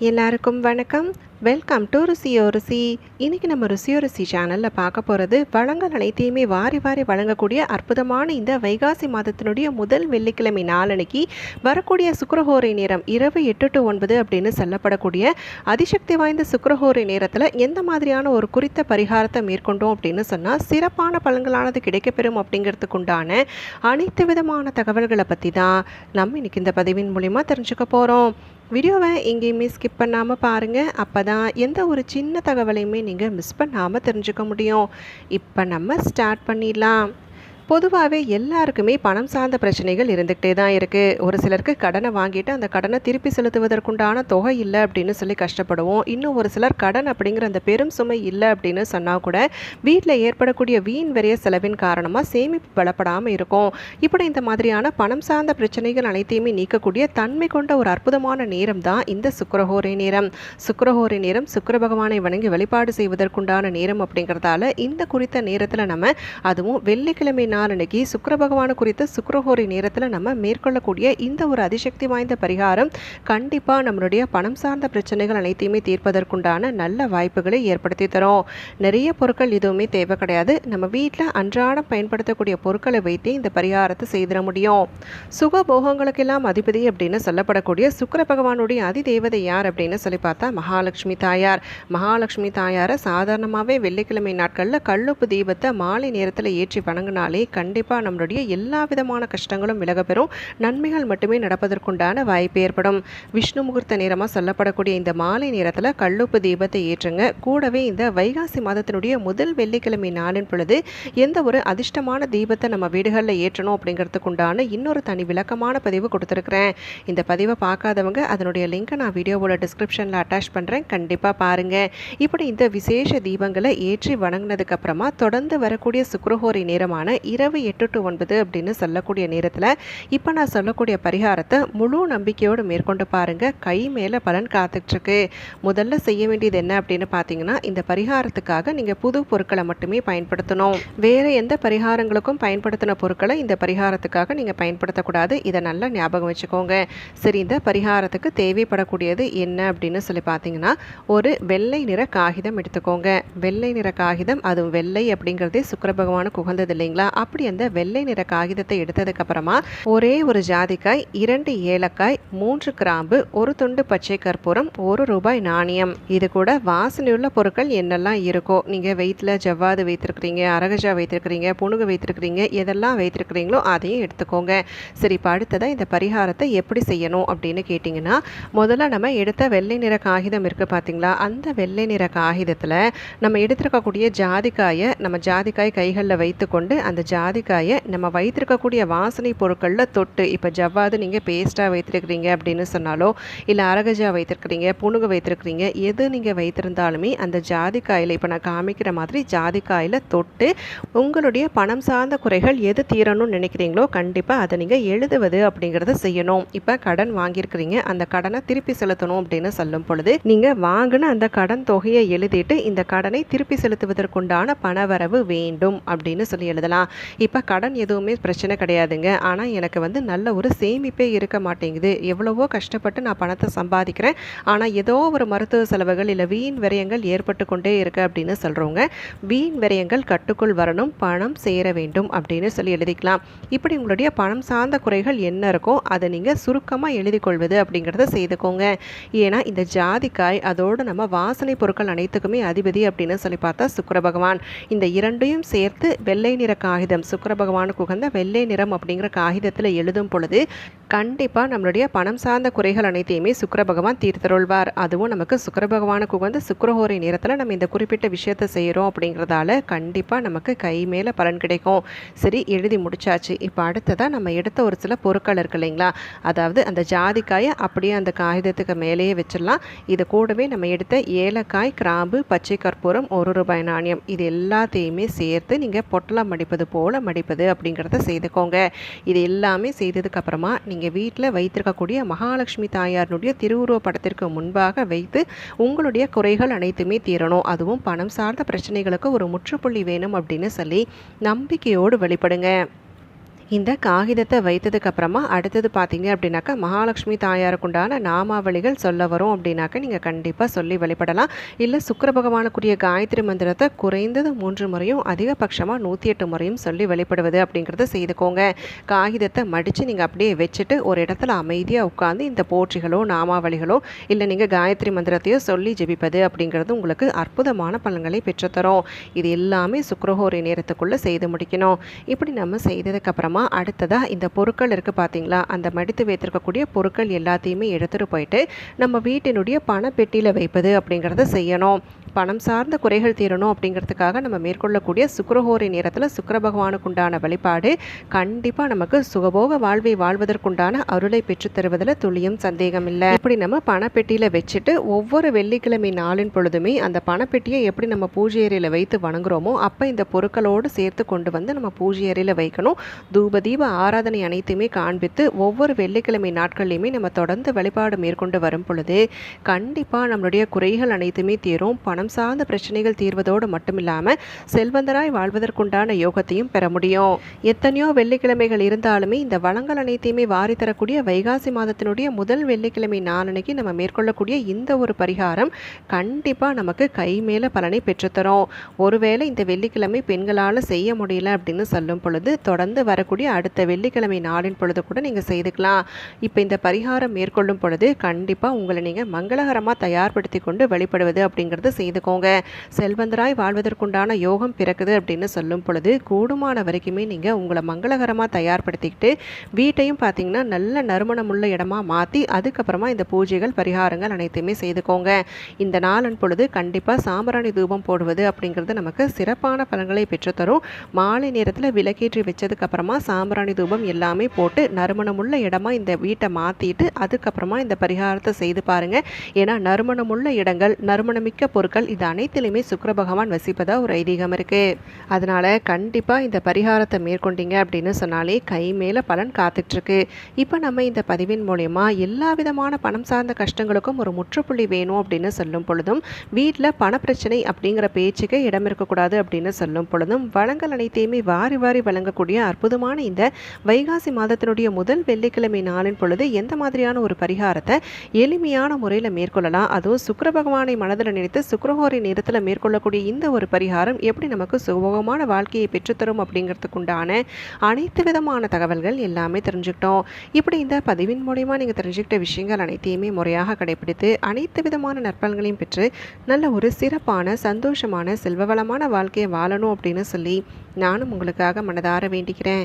எல்லாருக்கும் வணக்கம். Welcome to ருசியோ ருசி. இன்றைக்கி நம்ம ருசியோ ருசி சேனலில் பார்க்க போகிறது வளங்கள் அனைத்தையுமே வாரி வாரி வழங்கக்கூடிய அற்புதமான இந்த வைகாசி மாதத்தினுடைய முதல் வெள்ளிக்கிழமை நாளன்னைக்கு வரக்கூடிய சுக்கரஹோரை நேரம் இரவு எட்டு டு ஒன்பது அப்படின்னு சொல்லப்படக்கூடிய அதிசக்தி வாய்ந்த சுக்கரஹோரை நேரத்தில் எந்த மாதிரியான ஒரு குறித்த பரிகாரத்தை மேற்கொண்டோம் அப்படின்னு சொன்னால் சிறப்பான பலன்களானது கிடைக்கப்பெறும் அப்படிங்கிறதுக்கு உண்டான அனைத்து விதமான தகவல்களை பற்றி தான் நம்ம இன்றைக்கி இந்த பதிவின் மூலிமா தெரிஞ்சுக்க போகிறோம் வீடியோவை எங்கேயுமே ஸ்கிப் பண்ணாமல் பாருங்கள் அப்போ தான் எந்த ஒரு சின்ன தகவலையுமே நீங்கள் மிஸ் பண்ணாமல் தெரிஞ்சுக்க முடியும். இப்போ நம்ம ஸ்டார்ட் பண்ணிடலாம். பொதுவாகவே எல்லாருக்குமே பணம் சார்ந்த பிரச்சனைகள் இருந்துக்கிட்டே தான் இருக்குது ஒரு சிலருக்கு கடனை வாங்கிட்டு அந்த கடனை திருப்பி செலுத்துவதற்குண்டான தொகை இல்லை அப்படின்னு சொல்லி கஷ்டப்படுவோம். இன்னும் ஒரு சிலர் கடன் அப்படிங்கிற அந்த பெரும் சுமை இல்லை அப்படின்னு சொன்னால் கூட வீட்டில் ஏற்படக்கூடிய வீண் வரைய செலவின் காரணமாக சேமிப்பு பலப்படாமல் இருக்கும். இப்படி இந்த மாதிரியான பணம் சார்ந்த பிரச்சனைகள் அனைத்தையுமே நீக்கக்கூடிய தன்மை கொண்ட ஒரு அற்புதமான நேரம் தான் இந்த சுக்கரஹோரை நேரம். சுக்கரஹோரை நேரம் சுக்கர பகவானை வணங்கி வழிபாடு செய்வதற்குண்டான நேரம் அப்படிங்கிறதால இந்த குறித்த நேரத்தில் நம்ம அதுவும் வெள்ளிக்கிழமை நாள் அன்னைக்கு சுக்கர பகவான் குறித்த சுக்கரஹோரி நேரத்தில் நம்ம மேற்கொள்ளக்கூடிய இந்த ஒரு அதிசக்தி வாய்ந்த பரிகாரம் கண்டிப்பாக நம்மளுடைய பணம் சார்ந்த பிரச்சனைகள் அனைத்தையுமே தீர்ப்பதற்குண்டான நல்ல வாய்ப்புகளை ஏற்படுத்தி தரும். நிறைய பொருட்கள் எதுவுமே தேவை கிடையாது. நம்ம வீட்டில் அன்றாடம் பயன்படுத்தக்கூடிய பொருட்களை வைத்தே இந்த பரிகாரத்தை செய்திட முடியும். சுக போகங்களுக்கெல்லாம் அதிபதி அப்படின்னு சொல்லப்படக்கூடிய சுக்கர பகவானுடைய அதி தேவதை யார் அப்படின்னு சொல்லி பார்த்தா மகாலட்சுமி தாயார். மகாலட்சுமி தாயாரை சாதாரணமாகவே வெள்ளிக்கிழமை நாட்களில் கல்லுப்பு தீபத்தை மாலை நேரத்தில் ஏற்றி வணங்கினாலே கண்டிப்பாக நம்மளுடைய எல்லா விதமான கஷ்டங்களும் விலகப்பெறும். நன்மைகள் மட்டுமே நடப்பதற்குண்டான வாய்ப்பு ஏற்படும். விஷ்ணு முகூர்த்த நேரமாக சொல்லப்படக்கூடிய இந்த மாலை நேரத்தில் கல்லுப்பு தீபத்தை ஏற்றுங்க. கூடவே இந்த வைகாசி மாதத்தினுடைய முதல் வெள்ளிக்கிழமை நாளின் பொழுது எந்த ஒரு அதிர்ஷ்டமான தீபத்தை நம்ம வீடுகளில் ஏற்றணும் அப்படிங்கிறதுக்குண்டான இன்னொரு தனி விளக்கமான பதிவு கொடுத்துருக்குறேன். இந்த பதிவை பார்க்காதவங்க அதனுடைய லிங்கை நான் வீடியோவோட டிஸ்கிரிப்ஷனில் அட்டாச் பண்ணுறேன் கண்டிப்பாக பாருங்கள் இப்படி இந்த விசேஷ தீபங்களை ஏற்றி வணங்கினதுக்கப்புறமா தொடர்ந்து வரக்கூடிய சுக்கரஹோரை நேரமான இரவு எட்டு டு ஒன்பது அப்படின்னு சொல்லக்கூடிய நேரத்தில் இப்போ நான் சொல்லக்கூடிய பரிகாரத்தை முழு நம்பிக்கையோடு மேற்கொண்டு பாருங்கள் கை மேலே பலன் காத்துட்ருக்கு முதல்ல செய்ய வேண்டியது என்ன அப்படின்னு பார்த்தீங்கன்னா இந்த பரிகாரத்துக்காக நீங்கள் புது பொருட்களை மட்டுமே பயன்படுத்தணும். வேறு எந்த பரிகாரங்களுக்கும் பயன்படுத்தின பொருட்களை இந்த பரிகாரத்துக்காக நீங்கள் பயன்படுத்தக்கூடாது. இதை நல்லா ஞாபகம் வச்சுக்கோங்க. சரி இந்த பரிகாரத்துக்கு தேவைப்படக்கூடியது என்ன அப்படின்னு சொல்லி பார்த்தீங்கன்னா ஒரு வெள்ளை நிற காகிதம் எடுத்துக்கோங்க. வெள்ளை நிற காகிதம் அதுவும் வெள்ளை அப்படிங்கிறதே சுக்கர பகவானுக்கு உகந்தது இல்லைங்களா? அப்படி அந்த வெள்ளை நிற காகிதத்தை எடுத்ததுக்கு அப்புறமா ஒரே ஒரு ஜாதிக்காய் இரண்டு ஏலக்காய் மூன்று கிராம்பு ஒரு துண்டு பச்சை கற்பூரம் ஒரு ரூபாய் நாணயம். இது கூட வாசனையுள்ள பொருட்கள் என்னெல்லாம் இருக்கோ நீங்கள் வெயிட்டில் ஜவ்வாது வைத்திருக்கிறீங்க அரகஜா வைத்திருக்கிறீங்க புணுகு வைத்திருக்கிறீங்க எதெல்லாம் வைத்திருக்கிறீங்களோ அதையும் எடுத்துக்கோங்க. சரி இப்போ அடுத்ததாக இந்த பரிகாரத்தை எப்படி செய்யணும் அப்படின்னு கேட்டிங்கன்னா முதல்ல நம்ம எடுத்த வெள்ளை நிற காகிதம் இருக்குது பார்த்தீங்களா அந்த வெள்ளை நிற காகிதத்தில் நம்ம எடுத்திருக்கக்கூடிய ஜாதிக்காயை நம்ம ஜாதிக்காய் கைகளில் வைத்துக்கொண்டு அந்த ஜாதிக்காயை நம்ம வைத்திருக்கக்கூடிய வாசனை பொருட்களில் தொட்டு இப்போ ஜவ்வாது நீங்கள் பேஸ்ட்டாக வைத்திருக்கிறீங்க அப்படின்னு சொன்னாலோ இல்லை அரகஜா வைத்திருக்கிறீங்க புணுகு வைத்திருக்கிறீங்க எது நீங்கள் வைத்திருந்தாலுமே அந்த ஜாதிக்காயில் இப்போ நான் காமிக்கிற மாதிரி ஜாதிக்காயில் தொட்டு உங்களுடைய பணம் சார்ந்த குறைகள் எது தீரணும்னு நினைக்கிறீங்களோ கண்டிப்பாக அதை நீங்கள் எழுதுவது அப்படிங்கிறத செய்யணும். இப்போ கடன் வாங்கியிருக்கிறீங்க அந்த கடனை திருப்பி செலுத்தணும் அப்படின்னு சொல்லும் பொழுது நீங்கள் வாங்கின அந்த கடன் தொகையை எழுதிட்டு இந்த கடனை திருப்பி செலுத்துவதற்குண்டான பணவரவு வேண்டும் அப்படின்னு சொல்லி எழுதலாம். இப்போ கடன் எதுவுமே பிரச்சனை கிடையாதுங்க. ஆனால் எனக்கு வந்து நல்ல ஒரு சேமிப்பே இருக்க மாட்டேங்குது. எவ்வளவோ கஷ்டப்பட்டு நான் பணத்தை சம்பாதிக்கிறேன். ஆனால் ஏதோ ஒரு மருத்துவ செலவுகள் இல்லை வீண் விரயங்கள் ஏற்பட்டு கொண்டே இருக்கு அப்படின்னு சொல்கிறவங்க வீண் விரயங்கள் கட்டுக்குள் வரணும் பணம் சேர வேண்டும் அப்படின்னு சொல்லி எழுதிக்கலாம். இப்படி உங்களுடைய பணம் சார்ந்த குறைகள் என்ன இருக்கோ அதை நீங்கள் சுருக்கமாக எழுதி கொள்வது அப்படிங்கிறத செய்துக்கோங்க. ஏன்னா இந்த ஜாதிக்காய் அதோடு நம்ம வாசனை பொருட்கள் அனைத்துக்குமே அதிபதி அப்படின்னு சொல்லி பார்த்தா சுக்கர பகவான். இந்த இரண்டையும் சேர்த்து வெள்ளை நிற காகிதம் சுக்கர பகவானுக்கு உகந்த வெள்ளை நிறம் அப்படிங்கிற காகிதத்தில் எழுதும் பொழுது கண்டிப்பாக நம்மளுடைய பணம் சார்ந்த குறைகள் அனைத்தையுமே சுக்கர பகவான் தீர்த்தருள்வார். அதுவும் நமக்கு சுக்கர பகவானுக்கு உகந்த சுக்கரஹோரை நேரத்தில் நம்ம இந்த குறிப்பிட்ட விஷயத்தை செய்கிறோம் அப்படிங்கிறதால கண்டிப்பாக நமக்கு கை மேலே பலன் கிடைக்கும். சரி எழுதி முடிச்சாச்சு. இப்போ அடுத்ததாக நம்ம எடுத்த ஒரு சில பொருட்கள் இருக்கு இல்லைங்களா? அதாவது அந்த ஜாதிக்காயை அப்படியே அந்த காகிதத்துக்கு மேலேயே வச்சிடலாம். இது கூடவே நம்ம எடுத்த ஏலக்காய் கிராம்பு பச்சை கற்பூரம் ஒரு ரூபாய் நாணயம். இது எல்லாத்தையுமே சேர்த்து நீங்கள் பொட்டலம் அடிப்பது போல் மடிப்பது அப்படிங்கிறத செய்துக்கோங்க. இது எல்லாமே செய்ததுக்கு அப்புறமா நீங்கள் வீட்டில் வைத்திருக்கக்கூடிய மகாலட்சுமி தாயாரினுடைய திருவுருவ படத்திற்கு முன்பாக வைத்து உங்களுடைய குறைகள் அனைத்துமே தீரணும். அதுவும் பணம் சார்ந்த பிரச்சனைகளுக்கு ஒரு முற்றுப்புள்ளி வேணும் அப்படின்னு சொல்லி நம்பிக்கையோடு வழிபடுங்க இந்த காகிதத்தை வைத்ததுக்கு அப்புறமா அடுத்தது பார்த்தீங்க அப்படின்னாக்கா மகாலட்சுமி தாயாருக்குண்டான நாமாவளிகள் சொல்ல வரும் அப்படின்னாக்கா நீங்கள் கண்டிப்பாக சொல்லி வழிபடலாம். இல்லை சுக்கர பகவானுக்குரிய காயத்ரி மந்திரத்தை குறைந்தது மூன்று முறையும் அதிகபட்சமாக நூற்றி எட்டு முறையும் சொல்லி வழிபடுவது அப்படிங்கிறத செய்துக்கோங்க. காகிதத்தை மடித்து நீங்கள் அப்படியே வச்சுட்டு ஒரு இடத்துல அமைதியாக உட்காந்து இந்த போற்றிகளோ நாமாவளிகளோ இல்லை நீங்கள் காயத்ரி மந்திரத்தையோ சொல்லி ஜெபிப்பது அப்படிங்கிறது உங்களுக்கு அற்புதமான பலன்களை பெற்றுத்தரும். இது எல்லாமே சுக்கரஹோரி நேரத்துக்குள்ளே செய்து முடிக்கணும். இப்படி நம்ம செய்ததுக்கப்புறமா அப்புறமா அடுத்ததாக இந்த பொருட்கள் இருக்குது பார்த்தீங்களா அந்த மடித்து வைத்திருக்கக்கூடிய பொருட்கள் எல்லாத்தையுமே எடுத்துகிட்டு போயிட்டு நம்ம வீட்டினுடைய பணப்பெட்டியில் வைப்பது அப்படிங்கிறத செய்யணும். பணம் சார்ந்த குறைகள் தீரணும் அப்படிங்கிறதுக்காக நம்ம மேற்கொள்ளக்கூடிய சுக்கரஹோரை நேரத்தில் சுக்கர பகவானுக்குண்டான வழிபாடு கண்டிப்பாக நமக்கு சுகபோக வாழ்வை வாழ்வதற்குண்டான அருளை பெற்று தருவதில் துளியும் சந்தேகம் இல்லை. இப்படி நம்ம பணப்பெட்டியில் வச்சுட்டு ஒவ்வொரு வெள்ளிக்கிழமை நாளின் பொழுதுமே அந்த பணப்பெட்டியை எப்படி நம்ம பூஜை அறையில் வைத்து வணங்குறோமோ அப்போ இந்த பொருட்களோடு சேர்த்து கொண்டு வந்து நம்ம பூஜை அறையில் வைக்கணும். தூ தீப ஆராதனை அனைத்துமே காண்பித்து ஒவ்வொரு வெள்ளிக்கிழமை நாட்கள்லையுமே நம்ம தொடர்ந்து வழிபாடு மேற்கொண்டு வரும் பொழுது கண்டிப்பாக நம்மளுடைய குறைகள் அனைத்துமே தீரும். பணம் சார்ந்த பிரச்சனைகள் தீர்வதோடு மட்டும் இல்லாமல் செல்வந்தராய் வாழ்வதற்குண்டான யோகத்தையும் பெற முடியும். எத்தனையோ வெள்ளிக்கிழமைகள் இருந்தாலுமே இந்த வளங்கள் அனைத்தையுமே வாரி தரக்கூடிய வைகாசி மாதத்தினுடைய முதல் வெள்ளிக்கிழமை நாளன்னைக்கு நம்ம மேற்கொள்ளக்கூடிய இந்த ஒரு பரிகாரம் கண்டிப்பாக நமக்கு கை மேலே பலனை பெற்றுத்தரும். ஒருவேளை இந்த வெள்ளிக்கிழமை பெண்களால் செய்ய முடியல அப்படின்னு சொல்லும் பொழுது தொடர்ந்து வரக்கூடிய அடுத்த வெள்ளிக்கிழமை நாளின் பொழுது கூட நீங்கள் செய்துக்கலாம். இப்போ இந்த பரிகாரம் மேற்கொள்ளும் பொழுது கண்டிப்பாக உங்களை நீங்கள் மங்களகரமாக தயார்படுத்தி கொண்டு வழிபடுவது அப்படிங்கிறது செய்துக்கோங்க. செல்வந்தராய் வாழ்வதற்குண்டான யோகம் பிறக்குது அப்படின்னு சொல்லும் பொழுது கூடுமான வரைக்குமே நீங்கள் உங்களை மங்களகரமாக தயார்படுத்திக்கிட்டு வீட்டையும் பார்த்தீங்கன்னா நல்ல நறுமணமுள்ள இடமா மாற்றி அதுக்கப்புறமா இந்த பூஜைகள் பரிகாரங்கள் அனைத்தையுமே செய்துக்கோங்க. இந்த நாளின் பொழுது கண்டிப்பாக சாம்பிராணி தூபம் போடுவது அப்படிங்கிறது நமக்கு சிறப்பான பலன்களை பெற்றுத்தரும். மாலை நேரத்தில் விளக்கேற்றி வச்சதுக்கப்புறமா சாம்பிராணி தூபம் எல்லாமே போட்டு நறுமணமுள்ள இடமா இந்த வீட்டை மாற்றிட்டு அதுக்கப்புறமா இந்த பரிகாரத்தை செய்து பாருங்கள் ஏன்னா நறுமணமுள்ள இடங்கள் நறுமணமிக்க பொருட்கள் இது அனைத்திலுமே சுக்கர பகவான் வசிப்பதாக ஒரு ஐதீகம் இருக்குது அதனால் கண்டிப்பாக இந்த பரிகாரத்தை மேற்கொண்டீங்க அப்படின்னு சொன்னாலே கை மேலே பலன் காத்துட்ருக்கு. இப்போ நம்ம இந்த பதிவின் மூலயமா எல்லா விதமான பணம் சார்ந்த கஷ்டங்களுக்கும் ஒரு முற்றுப்புள்ளி வேணும் அப்படின்னு சொல்லும் பொழுதும் வீட்டில் பணப்பிரச்சனை அப்படிங்கிற பேச்சுக்கு இடம் இருக்கக்கூடாது அப்படின்னு சொல்லும் பொழுதும் வளங்கள் அனைத்தையுமே வாரி வாரி வழங்கக்கூடிய அற்புதமான இந்த வைகாசி மாதத்தினுடைய முதல் வெள்ளிக்கிழமை நாளின் பொழுது எந்த மாதிரியான ஒரு பரிகாரத்தை எளிமையான முறையில் மேற்கொள்ளலாம்? அதுவும் சுக்கர பகவானை மனதில் நினைத்து சுக்கரஹோரி நேரத்தில் மேற்கொள்ளக்கூடிய இந்த ஒரு பரிகாரம் எப்படி நமக்கு சுகமான வாழ்க்கையை பெற்றுத்தரும் அப்படிங்கிறதுக்குண்டான அனைத்து விதமான தகவல்கள் எல்லாமே தெரிஞ்சுக்கிட்டோம். இப்படி இந்த பதிவின் மூலயமா நீங்கள் தெரிஞ்சுக்கிட்ட விஷயங்கள் அனைத்தையுமே முறையாக கடைபிடித்து அனைத்து விதமான நற்பலன்களையும் பெற்று நல்ல ஒரு சிறப்பான சந்தோஷமான செல்வவளமான வாழ்க்கையை வாழணும் அப்படின்னு சொல்லி நானும் உங்களுக்காக மனதார வேண்டிக்கிறேன்.